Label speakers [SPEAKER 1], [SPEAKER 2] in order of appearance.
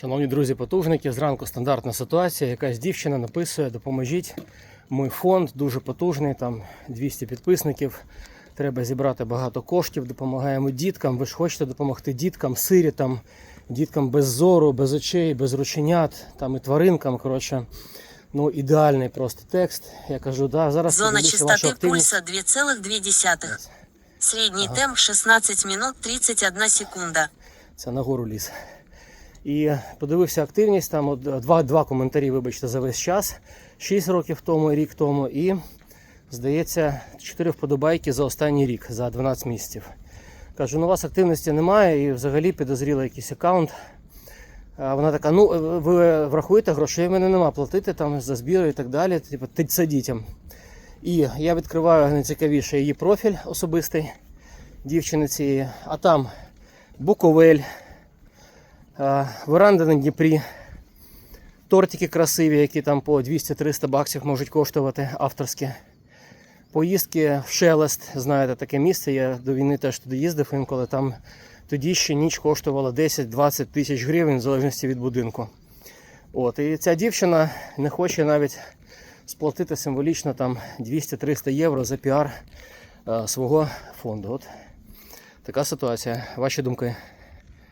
[SPEAKER 1] Шановні друзі-потужники, зранку стандартна ситуація. Якась дівчина написує, допоможіть. Мій фонд дуже потужний, там 200 підписників. Треба зібрати багато коштів, допомагаємо діткам. Ви ж хочете допомогти діткам, сирітам, діткам без зору, без очей, без рученят, там і тваринкам. Коротше, ну ідеальний просто текст. Я кажу, да, зараз
[SPEAKER 2] Зона
[SPEAKER 1] активність.
[SPEAKER 2] пульса 2,2. Средний темп 16 минут 31 секунда.
[SPEAKER 1] Це нагору ліс. І подивився активність, там от, два, два коментарі, вибачте, за весь час. 6 років тому, рік тому, і, здається, 4 вподобайки за останній рік, за 12 місяців. Кажу, ну у вас активності немає і взагалі підозріла якийсь аккаунт. Вона така: ну, ви врахуєте, грошей в мене нема платити там за збір і так далі. Типу, ти це дітям. І я відкриваю найцікавіше її профіль особистий дівчини цієї, а там Буковель, веранда на Дніпрі, тортики красиві, які там по 200-300 баксів можуть коштувати авторські. Поїздки в Шелест, знаєте, таке місце. Я до війни теж туди їздив інколи. Там тоді ще ніч коштувала 10-20 тисяч гривень в залежності від будинку. От, і ця дівчина не хоче навіть сплатити символічно там 200-300 євро за піар е, свого фонду. От така ситуація. Ваші думки?